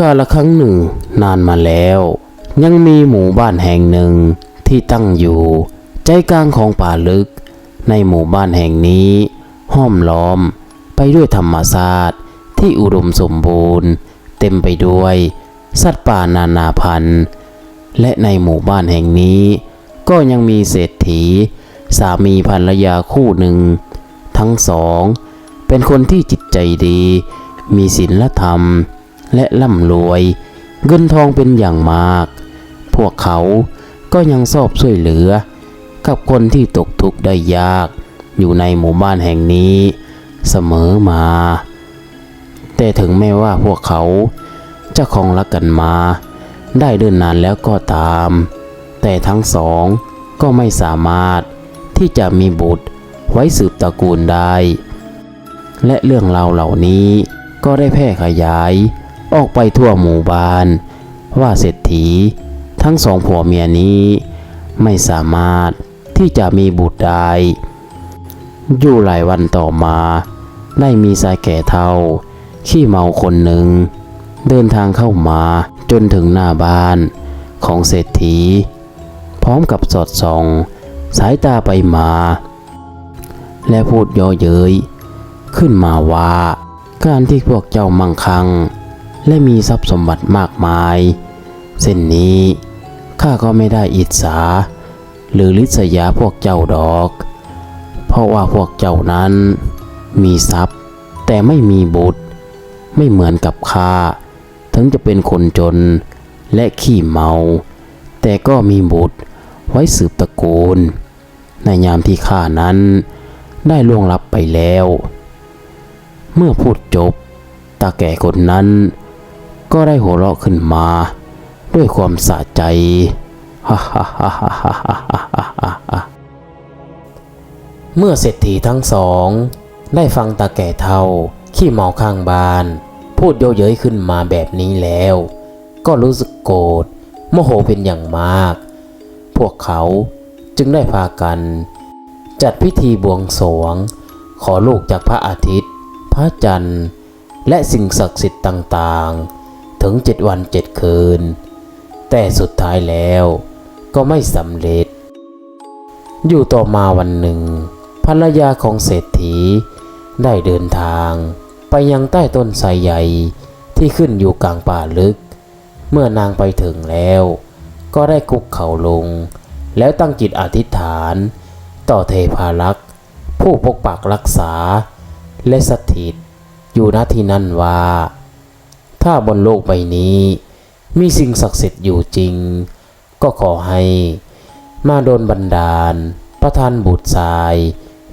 กาละครั้งหนึ่งนานมาแล้ว ยังมีหมู่บ้านแห่งหนึ่งที่ตั้งอยู่ ใจกลางของป่าลึก ในหมู่บ้านแห่งนี้ ห้อมล้อมไปด้วยธรรมชาติที่อุดมสมบูรณ์ เต็มไปด้วย สัตว์ป่านานาพันธุ์และในหมู่บ้านแห่งนี้ ก็ยังมีเศรษฐี สามีภรรยาคู่หนึ่ง ทั้งสอง เป็นคนที่จิตใจดี มีศีลธรรม และร่ำรวย เงินทองเป็นอย่างมาก พวกเขาก็ยังชอบช่วยเหลือ กับคนที่ตกทุกข์ได้ยาก อยู่ในหมู่บ้านแห่งนี้ เสมอมา แต่ถึงแม้ว่าพวกเขาจะคงรักกันมา ได้เดินนานแล้วก็ตาม แต่ทั้งสองก็ไม่สามารถที่จะมีบุตรไว้สืบตระกูลได้ และเรื่องราวเหล่านี้ก็ได้แพร่ขยาย ออกไปทั่วหมู่บ้าน ว่าเศรษฐี ทั้งสองผัวเมียนี้ ไม่สามารถที่จะมีบุตรได้อยู่หลายวันต่อมา ได้มีชายแก่เท่า ขี้เมาคนหนึ่ง เดินทางเข้ามาจนถึงหน้าบ้านของเศรษฐี พร้อมกับสอดส่อง สายตาไปมา และพูดย่อเย้ยขึ้นมาว่า การที่พวกเจ้ามั่งคั่ง และมีทรัพย์สมบัติมากมาย เส้นนี้ข้าก็ไม่ได้อิจฉาหรือลิษยาพวกเจ้าดอก เพราะว่าพวกเจ้านั้น มีทรัพย์ แต่ไม่มีบุตร ไม่เหมือนกับข้าถึงจะเป็นคนจนและขี้เมา แต่ก็มีบุตรไว้สืบตระกูล ในยามที่ข้านั้นได้ล่วงลับไปแล้ว เมื่อพูดจบตาแก่คนนั้น ก็ได้หัวเราะขึ้นมา ด้วยความสะใจฮ่าฮ่าฮ่าฮ่าฮ่าฮ่าเมื่อเศรษฐีทั้งสอง ได้ฟังตาแก่เท่าขี้เมาข้างบ้าน พูดเย่อเย้ยขึ้นมาแบบนี้แล้ว ก็รู้สึกโกรธโมโหเป็นอย่างมาก พวกเขาจึงได้พากัน จัดพิธีบวงสรวง ขอลูกจากพระอาทิตย์ พระจันทร์ และสิ่งศักดิ์สิทธิ์ต่างๆ ถึงเจ็ดวันเจ็ดคืน แต่สุดท้ายแล้วก็ไม่สำเร็จ อยู่ต่อมาวันหนึ่ง ภรรยาของเศรษฐีได้เดินทาง ไปยังใต้ต้นไทรใหญ่ที่ขึ้นอยู่กลางป่าลึก เมื่อนางไปถึงแล้ว ก็ได้คุกเข่าลง แล้วตั้งจิตอธิษฐาน ต่อเทพารักษ์ผู้ปกปักรักษา และสถิตอยู่ณที่นั่นว่า ถ้าบนโลกใบนี้ มีสิ่งศักดิ์สิทธิ์อยู่จริง ก็ขอให้มาโดนบันดาล ประทานบุตรชาย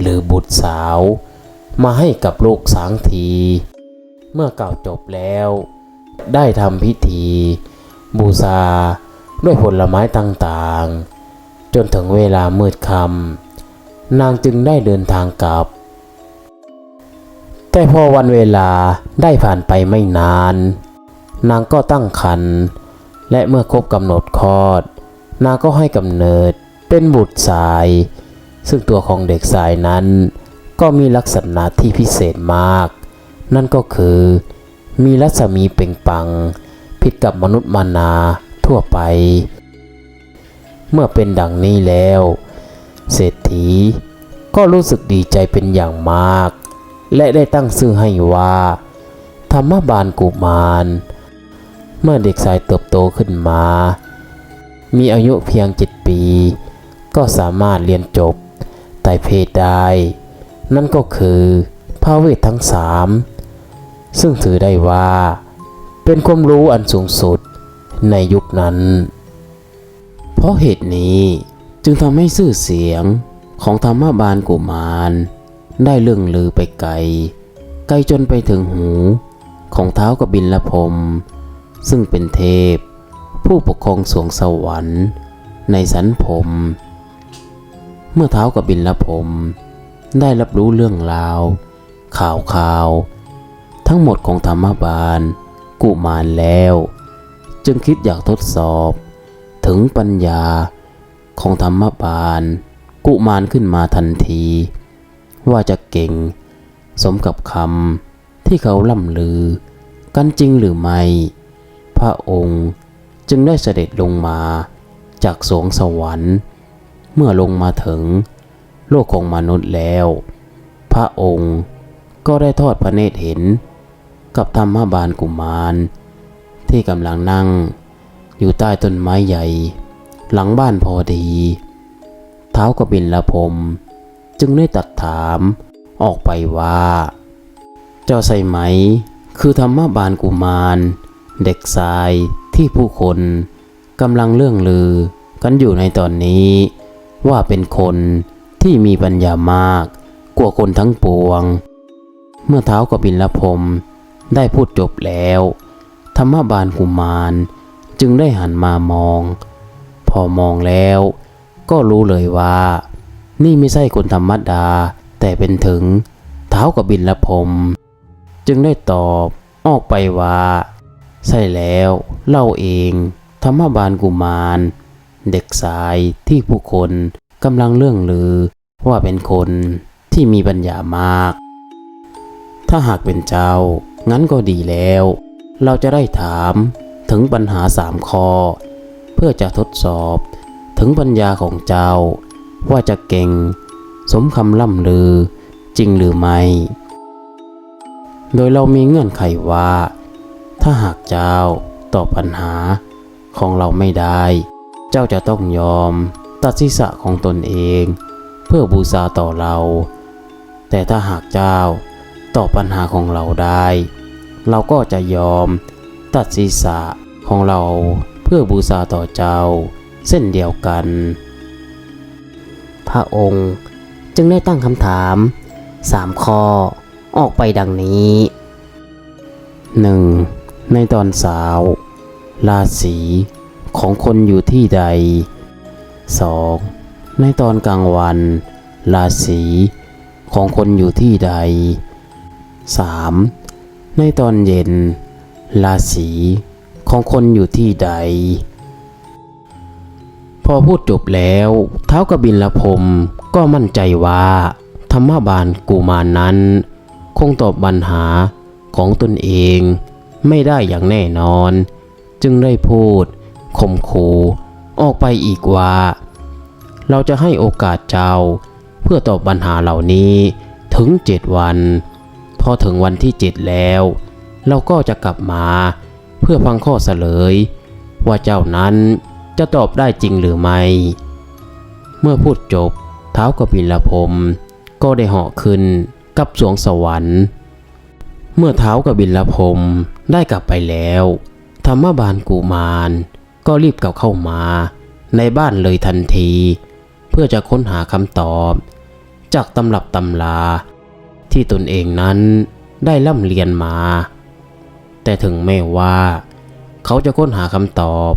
หรือบุตรสาว มาให้กับลูกสางที เมื่อกล่าวจบแล้ว ได้ทำพิธี บูชาด้วยผลไม้ต่างๆ จนถึงเวลามืดค่ำนางจึงได้เดินทางกลับ แต่พอวันเวลาได้ผ่านไปไม่นาน นางก็ตั้งครรภ์และเมื่อครบกำหนดคลอด นางก็ให้กำเนิดเป็นบุตรชาย ซึ่งตัวของเด็กชายนั้น ก็มีลักษณะที่พิเศษมาก นั่นก็คือ มีรัศมีเป่งปัง ผิดกับมนุษย์มานาทั่วไป เมื่อเป็นดังนี้แล้ว เศรษฐีก็รู้สึกดีใจเป็นอย่างมาก และได้ตั้งชื่อให้ว่า ธรรมบาลกุมาร เมื่อเด็กชายเติบโตขึ้นมา มีอายุเพียงเจ็ดปี ก็สามารถเรียนจบไต่เพศได้ นั่นก็คือพระเวททั้งสามซึ่งถือได้ว่า เป็นความรู้อันสูงสุดในยุคนั้น เพราะเหตุนี้จึงทำให้ชื่อเสียงของธรรมบาลกุมาร ได้เรื่องลือไปไกล ไกลจนไปถึงหู ของเท้ากบินละพรมซึ่งเป็นเทพ ผู้ปกครองสวงสวรรค์ ในสันพรหมเมื่อเท้ากบินละพรมได้รับรู้เรื่องราว ข่าวข่าว ทั้งหมดของธรรมบาล กุมารแล้ว จึงคิดอยากทดสอบ ถึงปัญญาของธรรมบาล กุมารขึ้นมาทันที ว่าจะเก่ง สมกับคำที่เขาล่ำลือ กันจริงหรือไม่ พระองค์จึงได้เสด็จลงมาจากสวงสวรรค์ เมื่อลงมาถึงโลกของมนุษย์แล้ว พระองค์ก็ได้ทอดพระเนตรเห็น กับธรรมบาลกุมาร ที่กำลังนั่ง อยู่ใต้ต้นไม้ใหญ่ หลังบ้านพอดี เท้าวกบินละพรม จึงได้ตัดถามออกไปว่า เจ้าใส่ไหม คือธรรมบาลกุมาร เด็กชายที่ผู้คนกำลังเรื่องลือกันอยู่ในตอนนี้ ว่าเป็นคนที่มีปัญญามากกว่าคนทั้งปวง เมื่อเท้ากบินละพรมได้พูดจบแล้ว ธรรมบาลกุมารจึงได้หันมามอง พอมองแล้วก็รู้เลยว่า นี่ไม่ใช่คนธรรมดา แต่เป็นถึงเท้าวกบินละพม จึงได้ตอบออกไปว่า ใช่แล้วเล่าเอง ธรรมบาลกุมาร เด็กชายที่ผู้คนกำลังเรื่องลือว่าเป็นคนที่มีปัญญามาก ถ้าหากเป็นเจ้า งั้นก็ดีแล้ว เราจะได้ถามถึงปัญหาสามข้อ เพื่อจะทดสอบถึงปัญญาของเจ้า ว่าจะเก่ง สมคำล่ำลือ จริงหรือไม่ โดยเรามีเงื่อนไขว่า ถ้าหากเจ้าตอบปัญหาของเราไม่ได้ เจ้าจะต้องยอม ตัดศีรษะของตนเอง เพื่อบูชาต่อเรา แต่ถ้าหากเจ้าตอบปัญหาของเราได้ เราก็จะยอม ตัดศีรษะของเราเพื่อบูชาต่อเจ้า เส้นเดียวกัน ระองค์ จึงได้ตั้งคำถามสามข้อ ออกไปดังนี้ 1. ในตอนสาว ราศีของคนอยู่ที่ใด 2. ในตอนกลางวัน ราศีของคนอยู่ที่ใด 3. ในตอนเย็น ราศีของคนอยู่ที่ใด พอพูดจบแล้วเท้ากบินละพรมก็มั่นใจว่า ธรรมบาลกุมารนนั้น คงตอบปัญหาของตนเองไม่ได้อย่างแน่นอน จึงได้พูดข่มขู่ออกไปอีกว่า เราจะให้โอกาสเจ้า เพื่อตอบปัญหาเหล่านี้ถึงเจ็ดวัน พอถึงวันที่เจ็ดแล้ว เราก็จะกลับมาเพื่อฟังข้อเสลย ว่าเจ้านั้น จะตอบได้จริงหรือไม่ เมื่อพูดจบเท้ากบิลพรมก็ได้เหาะขึ้นกับสวงสวรรค์ เมื่อเท้ากบิลพรมได้กลับไปแล้ว ธรรมบาลกุมาร ก็รีบกลับเข้ามา ในบ้านเลยทันที เพื่อจะค้นหาคำตอบ จากตำรับตำลาที่ตนเองนั้นได้ล่ำเรียนมา แต่ถึงแม้ว่า เขาจะค้นหาคำตอบ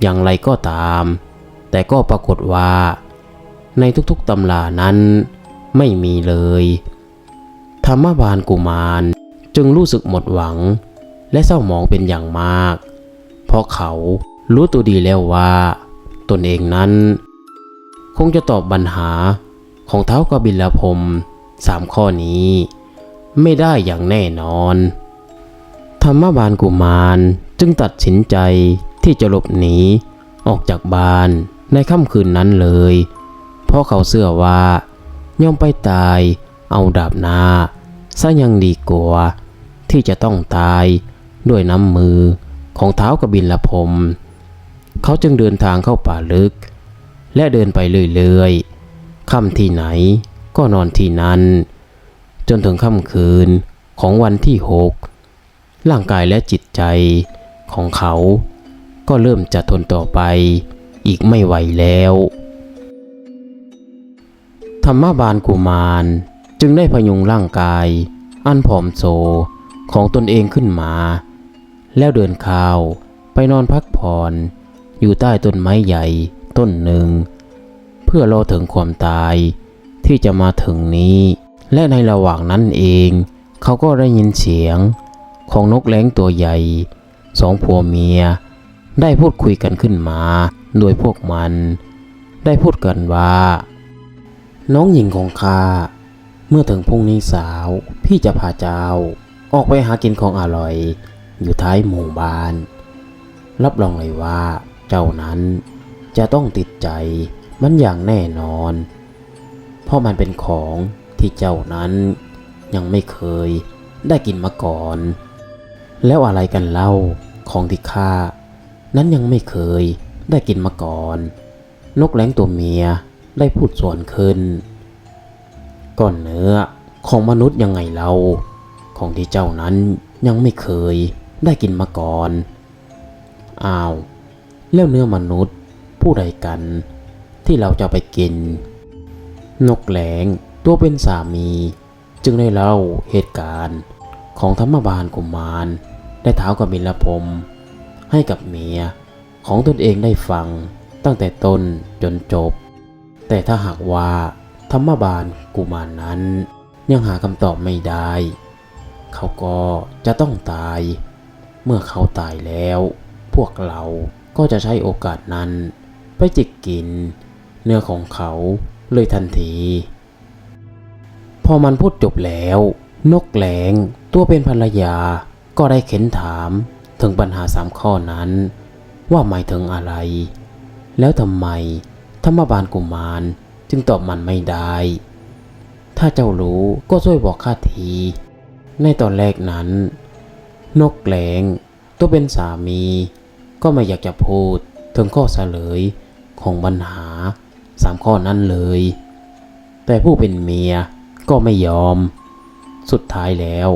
อย่างไรก็ตาม แต่ก็ปรากฏว่า ในทุกๆตำรานั้นไม่มีเลย ธรรมบาลกุมารจึงรู้สึกหมดหวัง และเศร้าหมองเป็นอย่างมาก เพราะเขารู้ตัวดีแล้วว่า ตนเองนั้น คงจะตอบปัญหาของเท้ากบิลพรมสามข้อนี้ ไม่ได้อย่างแน่นอน ธรรมบาลกุมารจึงตัดสินใจ ที่จะหลบหนีออกจากบ้านในค่ำคืนนั้นเลย เพราะเขาเชื่อว่าย่อมไปตายเอาดาบหน้าซะยังดีกว่าที่จะต้องตายด้วยน้ำมือของเท้ากบินละพรมเขาจึงเดินทางเข้าป่าลึก และเดินไปเรื่อยๆค่ำที่ไหนก็นอนที่นั้น จนถึงค่ำคืนของวันที่หกร่างกายและจิตใจของเขา ก็เริ่มจะทนต่อไป อีกไม่ไหวแล้ว ธรรมบาลกุมารจึงได้พยุงร่างกาย อันผอมโซของตนเองขึ้นมา แล้วเดินข้าวไปนอนพักผ่อน อยู่ใต้ต้นไม้ใหญ่ต้นหนึ่ง เพื่อรอถึงความตายที่จะมาถึงนี้ และในระหว่างนั้นเอง เขาก็ได้ยินเสียงของนกแร้งตัวใหญ่ สองผัวเมีย ได้พูดคุยกันขึ้นมา โดยพวกมัน ได้พูดกันว่า น้องหญิงของข้าเมื่อถึงพรุ่งนี้สาวพี่จะพาเจ้า ออกไปหากินของอร่อย อยู่ท้ายหมู่บ้าน รับรองเลยว่าเจ้านั้นจะต้องติดใจมันอย่างแน่นอน เพราะมันเป็นของที่เจ้านั้นยังไม่เคยได้กินมาก่อน แล้วอะไรกันเล่าของที่ข้า นั้นยังไม่เคยได้กินมาก่อน นกแร้งตัวเมียได้พูดส่วนขึ้นก้อนเนื้อของมนุษย์ยังไงเรา ของที่เจ้านั้นยังไม่เคยได้กินมาก่อน อ้าว แล้วเนื้อมนุษย์ผู้ใดกัน ที่เราจะไปกิน นกแหลงตัวเป็นสามี จึงได้เล่าเหตุการณ์ของธรรมบาลกุมารได้เท้ากับมิลพรม ให้กับเมียของตนเองได้ฟังตั้งแต่ต้นจนจบ แต่ถ้าหากว่าธรรมบาลกุมารนั้น ยังหาคำตอบไม่ได้ เขาก็จะต้องตาย เมื่อเขาตายแล้ว พวกเราก็จะใช้โอกาสนั้น ไปจิกกิน เนื้อของเขาเลยทันที พอมันพูดจบแล้ว นกแหลงตัวเป็นภรรยาก็ได้เข็นถาม ถึงปัญหาสามข้อนั้น ว่าหมายถึงอะไร แล้วทำไมธรรมบาลกุมารจึงตอบมันไม่ได้ ถ้าเจ้ารู้ก็ช่วยบอกข้าที ในตอนแรกนั้น นกแหลงตัวเป็นสามี ก็ไม่อยากจะพูดถึงข้อเฉลยของปัญหาสามข้อนั้นเลย แต่ผู้เป็นเมียก็ไม่ยอม สุดท้ายแล้ว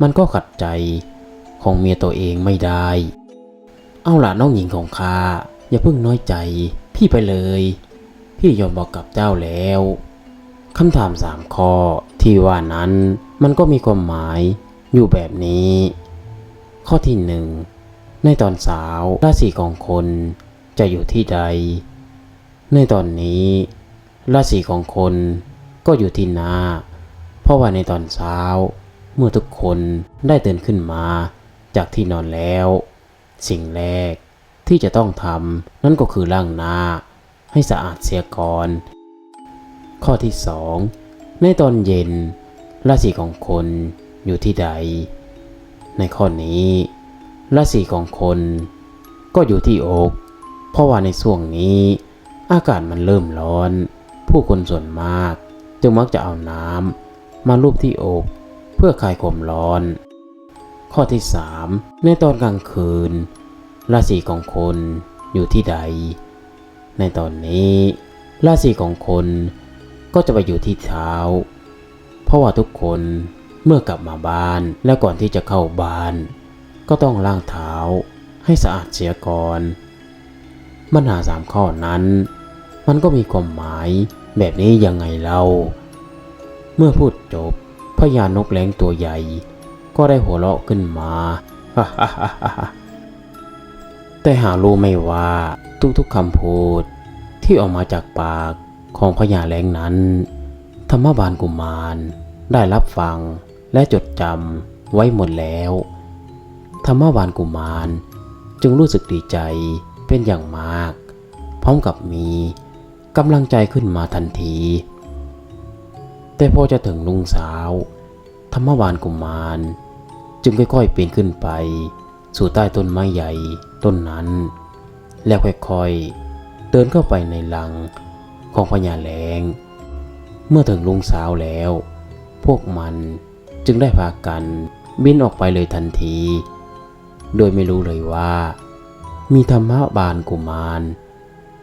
มันก็ขัดใจ ของเมียตัวเองไม่ได้ เอาล่ะน้องหญิงของข้าอย่าเพิ่งน้อยใจ พี่ไปเลย พี่ยอมบอกกับเจ้าแล้วคำถามสามข้อที่ว่านั้นมันก็มีความหมายอยู่แบบนี้ ข้อที่หนึ่งในตอนสาวราศีของคนจะอยู่ที่ใด ในตอนนี้ ราศีของคนก็อยู่ที่นา เพราะว่าในตอนเช้า เมื่อทุกคนได้ตื่นขึ้นมา จากที่นอนแล้ว สิ่งแรกที่จะต้องทำนั่นก็คือล้างหน้า ให้สะอาดเสียก่อน ข้อที่สองในตอนเย็น ราศีของคนอยู่ที่ใด ในข้อนี้ ราศีของคนก็อยู่ที่อก เพราะว่าในช่วงนี้ อากาศมันเริ่มร้อน ผู้คนส่วนมาก จึงมักจะเอาน้ำมาลูบที่อก เพื่อคลายความร้อน ข้อที่ 3 ในตอนกลางคืน ราศีของคนอยู่ที่ใด ในตอนนี้ราศีของคนก็จะไปอยู่ที่เท้า เพราะว่าทุกคนเมื่อกลับมาบ้านและก่อนที่จะเข้าบ้าน ก็ต้องล้างเท้าให้สะอาดเสียก่อนปัญหาสามข้อนั้น มันก็มีความหมายแบบนี้ยังไงเล่าเมื่อพูดจบพญานกแหลงตัวใหญ่ ก็ได้หัวเราะขึ้นมาแต่หารู้ไม่ว่าทุกๆคำพูดที่ออกมาจากปากของพญาแหลงนั้น ธรรมบาลกุมารได้รับฟังและจดจำไว้หมดแล้ว ธรรมบาลกุมารจึงรู้สึกดีใจเป็นอย่างมาก พร้อมกับมีกำลังใจขึ้นมาทันที แต่พอจะถึงลุงสาว ธรรมบาลกุมาร จึงค่อยๆปีนขึ้นไป สู่ใต้ต้นไม้ใหญ่ต้นนั้น แล้วค่อยๆ เดินเข้าไปในหลังของพญาแหลง เมื่อถึงลุงสาวแล้ว พวกมันจึงได้พากันบินออกไปเลยทันที โดยไม่รู้เลยว่า มีธรรมะบาลกุมาร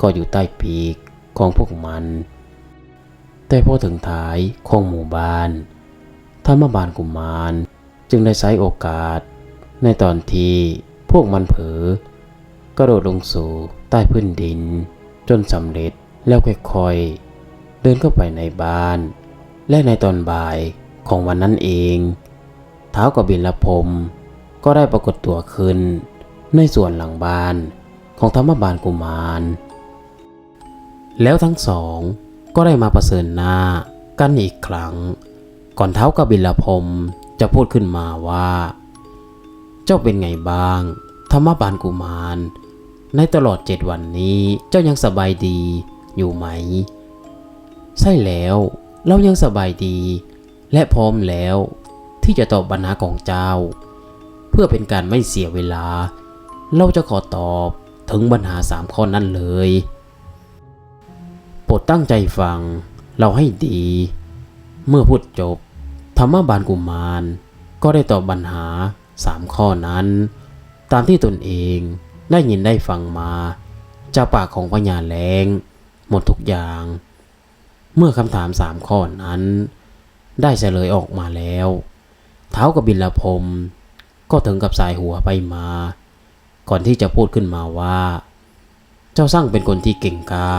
ก็อยู่ใต้ปีกของพวกมัน แต่พอถึงท้ายของหมู่บ้านธรรมบาลกุมาร จึงได้ใช้โอกาส ในตอนที่พวกมันเผลอกระโดดลงสู่ใต้พื้นดิน จนสำเร็จแล้วค่อยๆ เดินเข้าไปในบ้าน และในตอนบ่ายของวันนั้นเองเท้ากับบินละพรมก็ได้ปรากฏตัวขึ้น ในส่วนหลังบ้านของธรรมบาลกุมาร แล้วทั้งสองก็ได้มาประเสริญหน้ากันอีกครั้ง ก่อนเท้ากับบิลพรม จะพูดขึ้นมาว่า เจ้าเป็นไงบ้าง ธรรมบาลกุมาร ในตลอดเจ็ดวันนี้เจ้ายังสบายดีอยู่ไหม ใช่แล้วเรายังสบายดี และพร้อมแล้วที่จะตอบปัญหาของเจ้า เพื่อเป็นการไม่เสียเวลา เราจะขอตอบถึงปัญหาสามข้อนั้นเลย โปรดตั้งใจฟัง เราให้ดี เมื่อพูดจบ ธรรมบาลกุมาร ก็ได้ตอบปัญหาสามข้อนั้น ตามที่ตนเองได้ยินได้ฟังมาจากปากของพญาแลงหมดทุกอย่าง เมื่อคำถามสามข้อนั้น ได้เฉลยออกมาแล้ว เท้ากับบิละพรมก็ถึงกับสายหัวไปมา ก่อนที่จะพูดขึ้นมาว่า เจ้าสร้างเป็นคนที่เก่งกา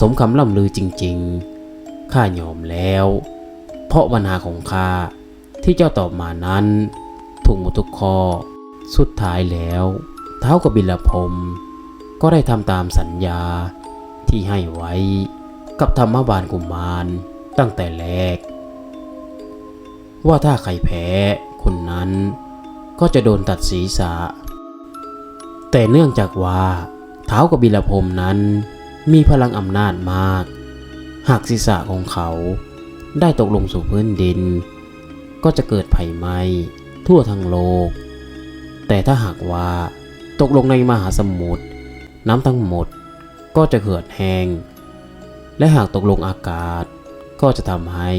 สมคำล่ำลือจริง ๆ ข้ายอมแล้ว เพราะปัญหาของข้าที่เจ้าตอบมานั้น ถูกหมดทุกข้อ สุดท้ายแล้ว เท้ากบิลพรมก็ได้ทำตามสัญญาที่ให้ไว้กับธรรมบาลกุมารตั้งแต่แรก ว่าถ้าใครแพ้คนนั้นก็จะโดนตัดศีรษะ แต่เนื่องจากว่าเท้ากบิลพรมนั้นมีพลังอำนาจมาก หากศีรษะของเขา ได้ตกลงสู่พื้นดิน ก็จะเกิดภัยไหม้ทั่วทั้งโลก แต่ถ้าหากว่าตกลงในมหาสมุทรน้ำทั้งหมดก็จะเหือดแห้ง และหากตกลงอากาศก็จะทำให้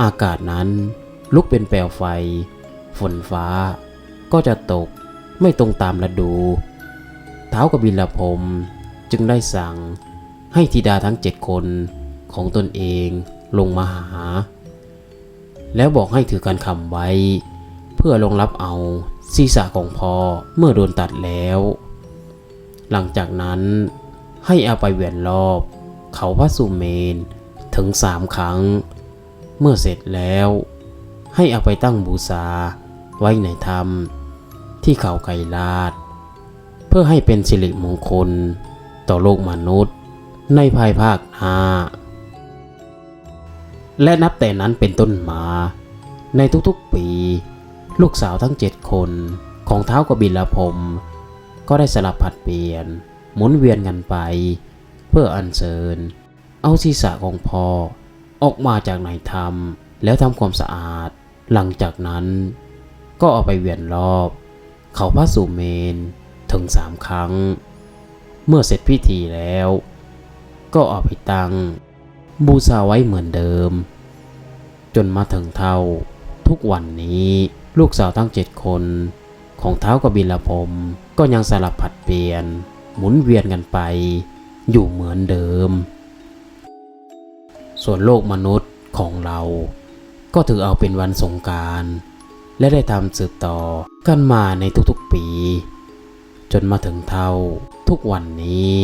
อากาศนั้นลุกเป็นแปลวไฟ ฝนฟ้า ก็จะตกไม่ตรงตามฤดูเท้าวกบิลพรมจึงได้สั่งให้ธิดาทั้งเจ็ดคนของตนเอง ลงมาหา แล้วบอกให้ถือการคำไว้ เพื่อลงรับเอาศีรษะของพ่อเมื่อโดนตัดแล้ว หลังจากนั้นให้เอาไปเวียนรอบ เขาพระสุเมนถึงสามครั้ง เมื่อเสร็จแล้ว ให้เอาไปตั้งบูชาไว้ในธรรม ที่เขาไกลาด เพื่อให้เป็นสิริมงคลต่อโลกมนุษย์ ในภายภาคหน้า และนับแต่นั้นเป็นต้นมา ในทุกๆปี ลูกสาวทั้งเจ็ดคนของเท้ากบิลพรมก็ได้สลับผัดเปลี่ยน หมุนเวียนกันไป เพื่ออัญเชิญ เอาศีรษะของพ่อออกมาจากในธรรมแล้วทำความสะอาด หลังจากนั้น ก็เอาไปเวียนรอบ เขาพระสุเมนถึงสามครั้ง เมื่อเสร็จพิธีแล้ว ก็เอาไปตั้ง บูชาไว้เหมือนเดิม จนมาถึงเท่า ทุกวันนี้ลูกสาวทั้งเจ็ดคน ของเท้ากบิลพรมก็ยังสลับผัดเปลี่ยน หมุนเวียนกันไป อยู่เหมือนเดิม ส่วนโลกมนุษย์ของเรา ก็ถือเอาเป็นวันสงการและได้ทำสืบต่อกันมาในทุกๆปี จนมาถึงเท่าทุกวันนี้